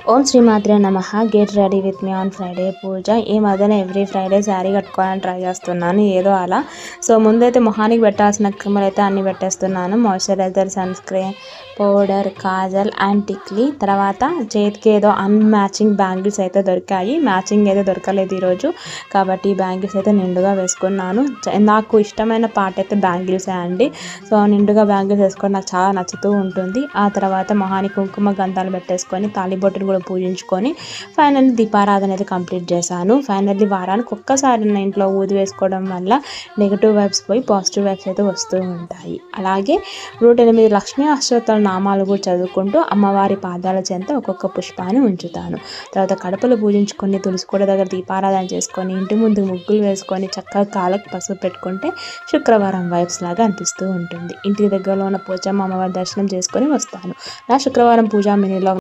ఓం శ్రీమాత్రే నమ. Get ready with me on Friday puja. ఈ మధ్యన ఎవ్రీ ఫ్రైడే శారీ కట్టుకోవాలని ట్రై చేస్తున్నాను. ఏదో అలా. సో ముందైతే మొహానికి పెట్టాల్సిన క్రిములు అయితే అన్ని పెట్టేస్తున్నాను. Moisturiser sunscreen powder kajal and tikli. తర్వాత చేతికి ఏదో అన్మ్యాచింగ్ బ్యాంగిల్స్ అయితే దొరికాయి. మ్యాచింగ్ అయితే దొరకలేదు ఈరోజు. కాబట్టి బ్యాంగిల్స్ అయితే నిండుగా వేసుకున్నాను. నాకు ఇష్టమైన పార్ట్ అయితే బ్యాంగిల్సే అండి. సో నిండుగా బ్యాంగిల్స్ వేసుకొని నాకు చాలా నచ్చుతూ ఉంటుంది. ఆ తర్వాత మొహానికి కుంకుమ గంధాలు పెట్టేసుకొని తాలిబొట్టును కూడా పూజించుకొని ఫైనల్లీ దీపారాధన అయితే కంప్లీట్ చేశాను. ఫైనల్లీ వారానికి ఒక్కసారి నా ఇంట్లో ఊది వేసుకోవడం వల్ల నెగిటివ్ వైబ్స్ పోయి పాజిటివ్ వైబ్స్ అయితే వస్తూ ఉంటాయి. అలాగే నూట ఎనిమిది లక్ష్మీ అష్టోత్తర నామాలు కూడా చదువుకుంటూ అమ్మవారి పాదాల చెంత ఒక్కొక్క పుష్పాన్ని ఉంచుతాను. తర్వాత కడపలు పూజించుకొని తులసి కూడా దగ్గర దీపారాధన చేసుకొని ఇంటి ముందు ముగ్గులు వేసుకొని చక్కగా కాళ్ళకి పసుపు పెట్టుకుంటే శుక్రవారం వైబ్స్ లాగా అనిపిస్తూ ఉంటుంది. ఇంటి దగ్గరలో ఉన్న పోచమ్మ అమ్మవారి దర్శనం చేసుకొని వస్తాను. నా శుక్రవారం పూజా మినీలో